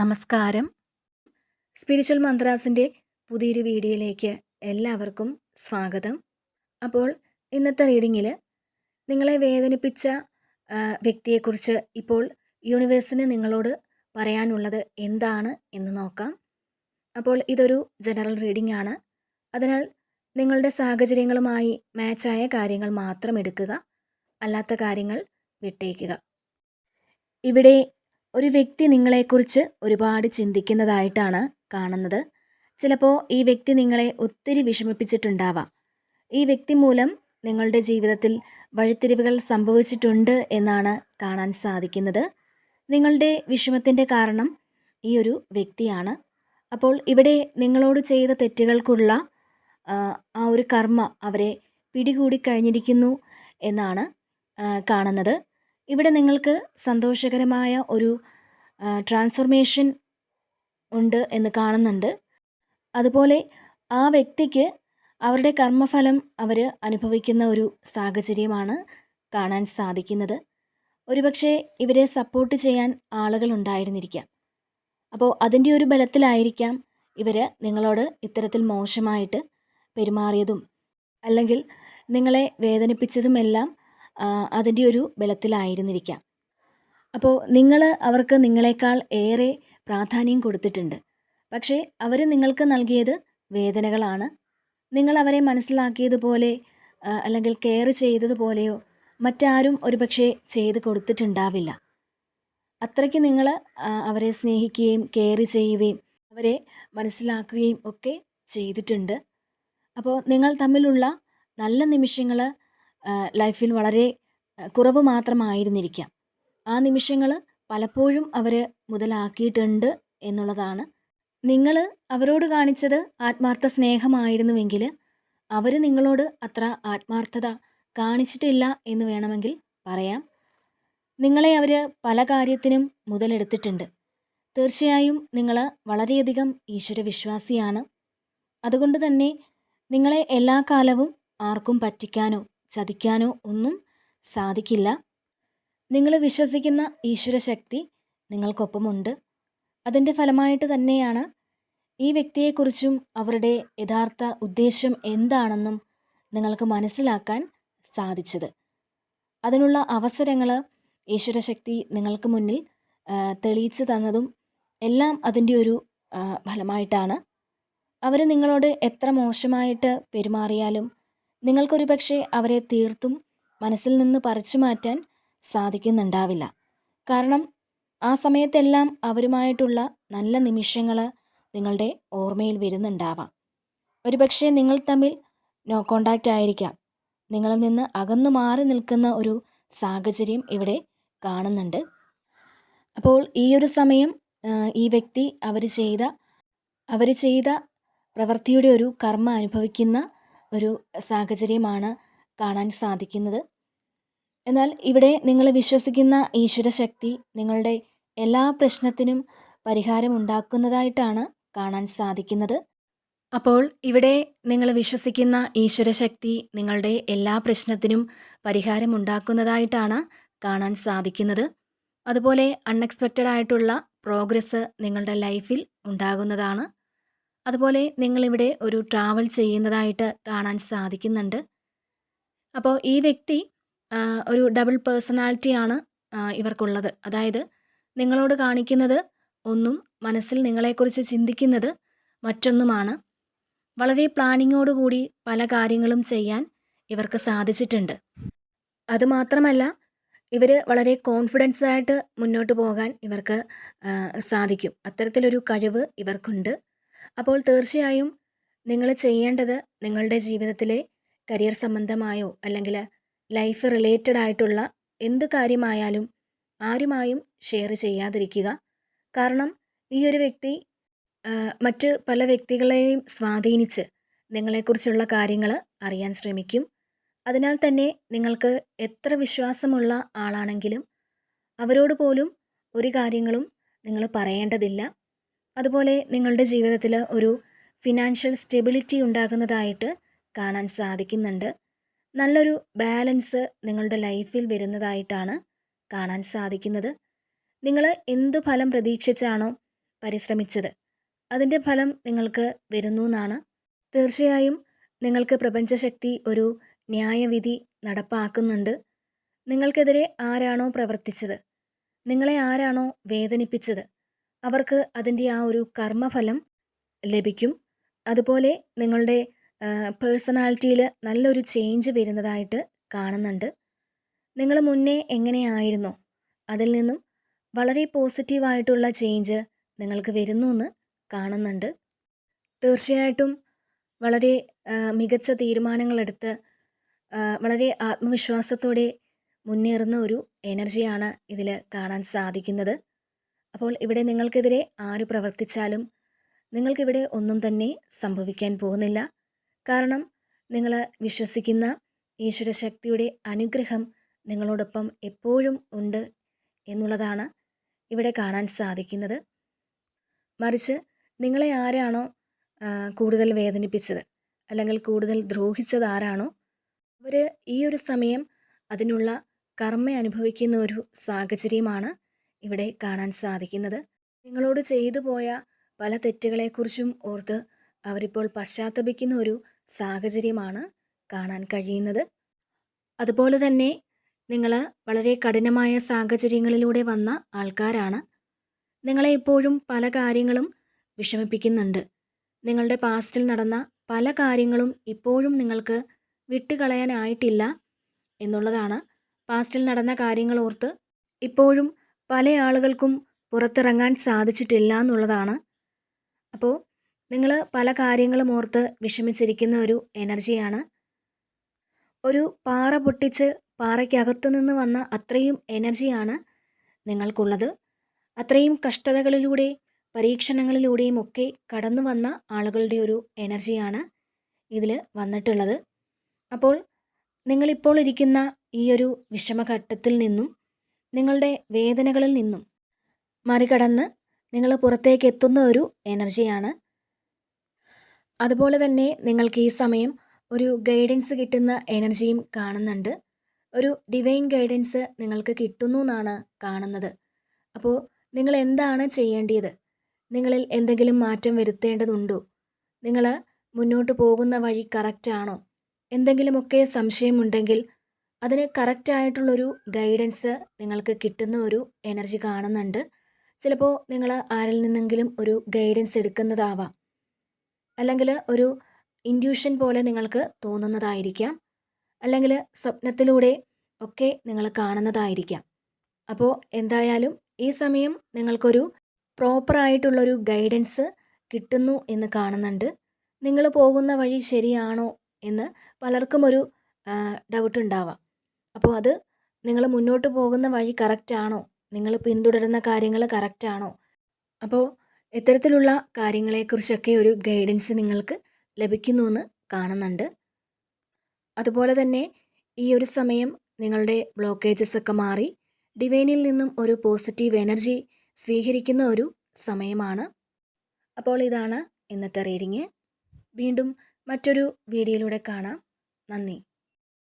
നമസ്കാരം. സ്പിരിച്വൽ മന്ത്രാസിന്റെ പുതിയൊരു വീഡിയോയിലേക്ക് എല്ലാവർക്കും സ്വാഗതം. അപ്പോൾ ഇന്നത്തെ റീഡിങ്ങിൽ നിങ്ങളെ വേദനിപ്പിച്ച വ്യക്തിയെക്കുറിച്ച് ഇപ്പോൾ യൂണിവേഴ്സിന് നിങ്ങളോട് പറയാനുള്ളത് എന്താണ് എന്ന് നോക്കാം. അപ്പോൾ ഇതൊരു ജനറൽ റീഡിംഗ് ആണ് അതിനാൽ നിങ്ങളുടെ സാഹചര്യങ്ങളുമായി മാച്ചായ കാര്യങ്ങൾ മാത്രം എടുക്കുക. അല്ലാത്ത കാര്യങ്ങൾ വിട്ടേക്കുക. ഇവിടെ ഒരു വ്യക്തി നിങ്ങളെക്കുറിച്ച് ഒരുപാട് ചിന്തിക്കുന്നതായിട്ടാണ് കാണുന്നത്. ചിലപ്പോൾ ഈ വ്യക്തി നിങ്ങളെ ഒത്തിരി വിഷമിപ്പിച്ചിട്ടുണ്ടാവാം. ഈ വ്യക്തി മൂലം നിങ്ങളുടെ ജീവിതത്തിൽ വഴിത്തിരിവുകൾ സംഭവിച്ചിട്ടുണ്ട് എന്നാണ് കാണാൻ സാധിക്കുന്നത്. നിങ്ങളുടെ വിഷമത്തിന്റെ കാരണം ഈ ഒരു വ്യക്തിയാണ്. അപ്പോൾ ഇവിടെ നിങ്ങളോട് ചെയ്ത തെറ്റുകൾക്കുള്ള ആ, ഒരു കർമ്മ അവരെ പിടികൂടി കഴിഞ്ഞിരിക്കുന്നു എന്നാണ് കാണുന്നത്. ഇവിടെ നിങ്ങൾക്ക് സന്തോഷകരമായ ഒരു ട്രാൻസ്ഫർമേഷൻ ഉണ്ട് എന്ന് കാണുന്നുണ്ട്. അതുപോലെ ആ വ്യക്തിക്ക് അവരുടെ കർമ്മഫലം അവർ അനുഭവിക്കുന്ന ഒരു സാഹചര്യമാണ് കാണാൻ സാധിക്കുന്നത്. ഒരുപക്ഷെ ഇവരെ സപ്പോർട്ട് ചെയ്യാൻ ആളുകൾ ഉണ്ടായിരുന്നിരിക്കാം. അപ്പോൾ അതിന്റെ ഒരു ബലത്തിലായിരിക്കാം ഇവർ നിങ്ങളോട് ഇത്തരത്തിൽ മോശമായിട്ട് പെരുമാറിയതും. അല്ലെങ്കിൽ നിങ്ങളെ വേദനിപ്പിച്ചതുമെല്ലാം അതിന്റെ ഒരു ബലത്തിലായിരുന്നിരിക്കാം. അപ്പോൾ നിങ്ങൾ അവർക്ക് നിങ്ങളെക്കാൾ ഏറെ പ്രാധാന്യം കൊടുത്തിട്ടുണ്ട്. പക്ഷേ അവർ നിങ്ങൾക്ക് നൽകിയത് വേദനകളാണ്. നിങ്ങൾ അവരെ മനസ്സിലാക്കിയതുപോലെ അല്ലെങ്കിൽ കെയർ ചെയ്തതുപോലെയോ മറ്റാരും ഒരുപക്ഷെ ചെയ്ത് കൊടുത്തിട്ടുണ്ടാവില്ല. അത്രയ്ക്ക് നിങ്ങൾ അവരെ സ്നേഹിക്കുകയും കെയർ ചെയ്യുകയും അവരെ മനസ്സിലാക്കുകയും ഒക്കെ ചെയ്തിട്ടുണ്ട്. അപ്പോൾ നിങ്ങൾ തമ്മിലുള്ള നല്ല നിമിഷങ്ങൾ ലൈഫിൽ വളരെ കുറവ് മാത്രമായിരുന്നിരിക്കാം. ആ നിമിഷങ്ങൾ പലപ്പോഴും അവർ മുതലാക്കിയിട്ടുണ്ട് എന്നുള്ളതാണ്. നിങ്ങൾ അവരോട് കാണിച്ചത് ആത്മാർത്ഥ സ്നേഹമായിരുന്നുവെങ്കിൽ അവർ നിങ്ങളോട് അത്ര ആത്മാർത്ഥത കാണിച്ചിട്ടില്ല എന്ന് വേണമെങ്കിൽ പറയാം. നിങ്ങളെ അവർ പല കാര്യത്തിനും മുതലെടുത്തിട്ടുണ്ട്. തീർച്ചയായും നിങ്ങൾ വളരെയധികം ഈശ്വരവിശ്വാസിയാണ്. അതുകൊണ്ട് തന്നെ നിങ്ങളെ എല്ലാ കാലവും ആർക്കും പറ്റിക്കാനോ ചതിക്കാനോ ഒന്നും സാധിക്കില്ല. നിങ്ങൾ വിശ്വസിക്കുന്ന ഈശ്വരശക്തി നിങ്ങൾക്കൊപ്പമുണ്ട്. അതിന്റെ ഫലമായിട്ട് തന്നെയാണ് ഈ വ്യക്തിയെക്കുറിച്ചും അവരുടെ യഥാർത്ഥ ഉദ്ദേശം എന്താണെന്നും നിങ്ങൾക്ക് മനസ്സിലാക്കാൻ സാധിച്ചത്. അതിനുള്ള അവസരങ്ങൾ ഈശ്വരശക്തി നിങ്ങൾക്ക് മുന്നിൽ തെളിയിച്ചു തന്നതും എല്ലാം അതിന്റെ ഒരു ഫലമായിട്ടാണ്. അവർ നിങ്ങളോട് എത്ര മോശമായിട്ട് പെരുമാറിയാലും നിങ്ങൾക്കൊരു പക്ഷേ അവരെ തീർത്തും മനസ്സിൽ നിന്ന് പറിച്ചു മാറ്റാൻ സാധിക്കുന്നുണ്ടാവില്ല. കാരണം ആ സമയത്തെല്ലാം അവരുമായിട്ടുള്ള നല്ല നിമിഷങ്ങൾ നിങ്ങളുടെ ഓർമ്മയിൽ വരുന്നുണ്ടാവാം. ഒരുപക്ഷെ നിങ്ങൾ തമ്മിൽ നോ കോണ്ടാക്റ്റ് ആയിരിക്കാം. നിങ്ങളിൽ നിന്ന് അകന്നു മാറി നിൽക്കുന്ന ഒരു സാഹചര്യം ഇവിടെ കാണുന്നുണ്ട്. അപ്പോൾ ഈ ഒരു സമയം ഈ വ്യക്തി അവർ ചെയ്ത അവർ ചെയ്ത പ്രവൃത്തിയുടെ ഒരു കർമ്മ അനുഭവിക്കുന്ന ഒരു സാഹചര്യമാണ് കാണാൻ സാധിക്കുന്നത്. എന്നാൽ ഇവിടെ നിങ്ങൾ വിശ്വസിക്കുന്ന ഈശ്വരശക്തി നിങ്ങളുടെ എല്ലാ പ്രശ്നത്തിനും പരിഹാരം ഉണ്ടാക്കുന്നതായിട്ടാണ് കാണാൻ സാധിക്കുന്നത്. അപ്പോൾ ഇവിടെ നിങ്ങൾ വിശ്വസിക്കുന്ന ഈശ്വരശക്തി നിങ്ങളുടെ എല്ലാ പ്രശ്നത്തിനും പരിഹാരം ഉണ്ടാക്കുന്നതായിട്ടാണ് കാണാൻ സാധിക്കുന്നത്. അതുപോലെ അൺഎക്സ്പെക്റ്റഡ് ആയിട്ടുള്ള പ്രോഗ്രസ് നിങ്ങളുടെ ലൈഫിൽ ഉണ്ടാകുന്നതാണ്. അതുപോലെ നിങ്ങളിവിടെ ഒരു ട്രാവൽ ചെയ്യുന്നതായിട്ട് കാണാൻ സാധിക്കുന്നുണ്ട്. അപ്പോൾ ഈ വ്യക്തി ഒരു ഡബിൾ പേഴ്സണാലിറ്റിയാണ് ഇവർക്കുള്ളത്. അതായത് നിങ്ങളോട് കാണിക്കുന്നത് ഒന്നും മനസ്സിൽ നിങ്ങളെക്കുറിച്ച് ചിന്തിക്കുന്നത് മറ്റൊന്നുമാണ്. വളരെ പ്ലാനിങ്ങോടുകൂടി പല കാര്യങ്ങളും ചെയ്യാൻ ഇവർക്ക് സാധിച്ചിട്ടുണ്ട്. അതുമാത്രമല്ല ഇവർ വളരെ കോൺഫിഡൻസ് ആയിട്ട് മുന്നോട്ട് പോകാൻ ഇവർക്ക് സാധിക്കും. അത്തരത്തിലൊരു കഴിവ് ഇവർക്കുണ്ട്. അപ്പോൾ തീർച്ചയായും നിങ്ങൾ ചെയ്യേണ്ടത് നിങ്ങളുടെ ജീവിതത്തിലെ കരിയർ സംബന്ധമായോ അല്ലെങ്കിൽ ലൈഫ് റിലേറ്റഡ് ആയിട്ടുള്ള എന്ത് കാര്യമായാലും ആരുമായും ഷെയർ ചെയ്യാതിരിക്കുക. കാരണം ഈ ഒരു വ്യക്തി മറ്റ് പല വ്യക്തികളെയും സ്വാധീനിച്ച് നിങ്ങളെക്കുറിച്ചുള്ള കാര്യങ്ങൾ അറിയാൻ ശ്രമിക്കും. അതിനാൽ തന്നെ നിങ്ങൾക്ക് എത്ര വിശ്വാസമുള്ള ആളാണെങ്കിലും അവരോട് പോലും ഒരു കാര്യങ്ങളും നിങ്ങൾ പറയേണ്ടതില്ല. അതുപോലെ നിങ്ങളുടെ ജീവിതത്തിൽ ഒരു ഫിനാൻഷ്യൽ സ്റ്റെബിലിറ്റി ഉണ്ടാകുന്നതായിട്ട് കാണാൻ സാധിക്കുന്നുണ്ട്. നല്ലൊരു ബാലൻസ് നിങ്ങളുടെ ലൈഫിൽ വരുന്നതായിട്ടാണ് കാണാൻ സാധിക്കുന്നത്. നിങ്ങൾ എന്തു ഫലം പ്രതീക്ഷിച്ചാണോ പരിശ്രമിച്ചത് അതിന്റെ ഫലം നിങ്ങൾക്ക് വരുന്നു എന്നാണ്. തീർച്ചയായും നിങ്ങൾക്ക് പ്രപഞ്ചശക്തി ഒരു ന്യായവിധി നടപ്പാക്കുന്നുണ്ട്. നിങ്ങൾക്കെതിരെ ആരാണോ പ്രവർത്തിച്ചത് നിങ്ങളെ ആരാണോ വേദനിപ്പിച്ചത് അവർക്ക് അതിന്റെ ആ ഒരു കർമ്മഫലം ലഭിക്കും. അതുപോലെ നിങ്ങളുടെ പേഴ്സണാലിറ്റിയിൽ നല്ലൊരു ചേഞ്ച് വരുന്നതായിട്ട് കാണുന്നുണ്ട്. നിങ്ങൾ മുന്നേ എങ്ങനെയായിരുന്നോ? അതിൽ നിന്നും വളരെ പോസിറ്റീവായിട്ടുള്ള ചേഞ്ച് നിങ്ങൾക്ക് വരുന്നു എന്ന് കാണുന്നുണ്ട്. തീർച്ചയായിട്ടും വളരെ മികച്ച തീരുമാനങ്ങളെടുത്ത് വളരെ ആത്മവിശ്വാസത്തോടെ മുന്നേറുന്ന ഒരു എനർജിയാണ് ഇതിൽ കാണാൻ സാധിക്കുന്നത്. അപ്പോൾ ഇവിടെ നിങ്ങൾക്കെതിരെ ആര് പ്രവർത്തിച്ചാലും നിങ്ങൾക്കിവിടെ ഒന്നും തന്നെ സംഭവിക്കാൻ പോകുന്നില്ല. കാരണം നിങ്ങൾ വിശ്വസിക്കുന്ന ഈശ്വര ശക്തിയുടെ അനുഗ്രഹം നിങ്ങളോടൊപ്പം എപ്പോഴും ഉണ്ട് എന്നുള്ളതാണ് ഇവിടെ കാണാൻ സാധിക്കുന്നത്. മറിച്ച് നിങ്ങളെ ആരാണോ കൂടുതൽ വേദനിപ്പിച്ചത് അല്ലെങ്കിൽ കൂടുതൽ ദ്രോഹിച്ചത് ആരാണോ അവർ ഈ ഒരു സമയം അതിനുള്ള കർമ്മ അനുഭവിക്കുന്ന ഒരു സാഹചര്യമാണ് ഇവിടെ കാണാൻ സാധിക്കുന്നത്. നിങ്ങളോട് ചെയ്തു പോയ പല തെറ്റുകളെക്കുറിച്ചും ഓർത്ത് അവരിപ്പോൾ പശ്ചാത്തപിക്കുന്ന ഒരു സാഹചര്യമാണ് കാണാൻ കഴിയുന്നത്. അതുപോലെ തന്നെ നിങ്ങൾ വളരെ കഠിനമായ സാഹചര്യങ്ങളിലൂടെ വന്ന ആൾക്കാരാണ്. നിങ്ങളെ ഇപ്പോഴും പല കാര്യങ്ങളും വിഷമിപ്പിക്കുന്നുണ്ട്. നിങ്ങളുടെ പാസ്റ്റിൽ നടന്ന പല കാര്യങ്ങളും ഇപ്പോഴും നിങ്ങൾക്ക് വിട്ടുകളയാനായിട്ടില്ല എന്നുള്ളതാണ്. പാസ്റ്റിൽ നടന്ന കാര്യങ്ങൾ ഓർത്ത് ഇപ്പോഴും പല ആളുകൾക്കും പുറത്തിറങ്ങാൻ സാധിച്ചിട്ടില്ല എന്നുള്ളതാണ്. അപ്പോൾ നിങ്ങൾ പല കാര്യങ്ങളും ഓർത്ത് വിഷമിച്ചിരിക്കുന്ന ഒരു എനർജിയാണ്. ഒരു പാറ പൊട്ടിച്ച് പാറയ്ക്കകത്തു നിന്ന് വന്ന അത്രയും എനർജിയാണ് നിങ്ങൾക്കുള്ളത്. അത്രയും കഷ്ടതകളിലൂടെ പരീക്ഷണങ്ങളിലൂടെയും ഒക്കെ കടന്നു വന്ന ആളുകളുടെ ഒരു എനർജിയാണ് ഇതിൽ വന്നിട്ടുള്ളത്. അപ്പോൾ നിങ്ങളിപ്പോൾ ഇരിക്കുന്ന ഈ ഒരു വിഷമഘട്ടത്തിൽ നിന്നും നിങ്ങളുടെ വേദനകളിൽ നിന്നും മറികടന്ന് നിങ്ങൾ പുറത്തേക്ക് എത്തുന്ന ഒരു എനർജിയാണ് അതുപോലെ തന്നെ നിങ്ങൾക്ക് ഈ സമയം ഒരു ഗൈഡൻസ് കിട്ടുന്ന എനർജിയും കാണുന്നുണ്ട്. ഒരു ഡിവൈൻ ഗൈഡൻസ് നിങ്ങൾക്ക് കിട്ടുന്നു എന്നാണ് കാണുന്നത്. അപ്പോൾ നിങ്ങൾ എന്താണ് ചെയ്യേണ്ടത്? നിങ്ങളിൽ എന്തെങ്കിലും മാറ്റം വരുത്തേണ്ടതുണ്ടോ? നിങ്ങൾ മുന്നോട്ട് പോകുന്ന വഴി കറക്റ്റാണോ എന്തെങ്കിലുമൊക്കെ സംശയമുണ്ടെങ്കിൽ അതിന് കറക്റ്റായിട്ടുള്ളൊരു ഗൈഡൻസ് നിങ്ങൾക്ക് കിട്ടുന്ന ഒരു എനർജി കാണുന്നുണ്ട്. ചിലപ്പോൾ നിങ്ങൾ ആരിൽ നിന്നെങ്കിലും ഒരു ഗൈഡൻസ് എടുക്കുന്നതാവാം. അല്ലെങ്കിൽ ഒരു ഇൻഡ്യൂഷൻ പോലെ നിങ്ങൾക്ക് തോന്നുന്നതായിരിക്കാം. അല്ലെങ്കിൽ സ്വപ്നത്തിലൂടെ ഒക്കെ നിങ്ങൾ കാണുന്നതായിരിക്കാം. അപ്പോൾ എന്തായാലും ഈ സമയം നിങ്ങൾക്കൊരു പ്രോപ്പറായിട്ടുള്ളൊരു ഗൈഡൻസ് കിട്ടുന്നു എന്ന് കാണുന്നുണ്ട്. നിങ്ങൾ പോകുന്ന വഴി ശരിയാണോ എന്ന് പലർക്കും ഒരു ഡൗട്ട് ഉണ്ടാവാം. അപ്പോൾ അത് നിങ്ങൾ മുന്നോട്ട് പോകുന്ന വഴി കറക്റ്റാണോ നിങ്ങൾ പിന്തുടരുന്ന കാര്യങ്ങൾ കറക്റ്റാണോ അപ്പോൾ ഇത്തരത്തിലുള്ള കാര്യങ്ങളെക്കുറിച്ചൊക്കെ ഒരു ഗൈഡൻസ് നിങ്ങൾക്ക് ലഭിക്കുന്നു എന്ന് കാണുന്നുണ്ട്. അതുപോലെ തന്നെ ഈ ഒരു സമയം നിങ്ങളുടെ ബ്ലോക്കേജസ് ഒക്കെ മാറി ഡിവൈനിൽ നിന്നും ഒരു പോസിറ്റീവ് എനർജി സ്വീകരിക്കുന്ന ഒരു സമയമാണ്. അപ്പോൾ ഇതാണ് ഇന്നത്തെ റീഡിങ് വീണ്ടും മറ്റൊരു വീഡിയോയിലൂടെ കാണാം. നന്ദി.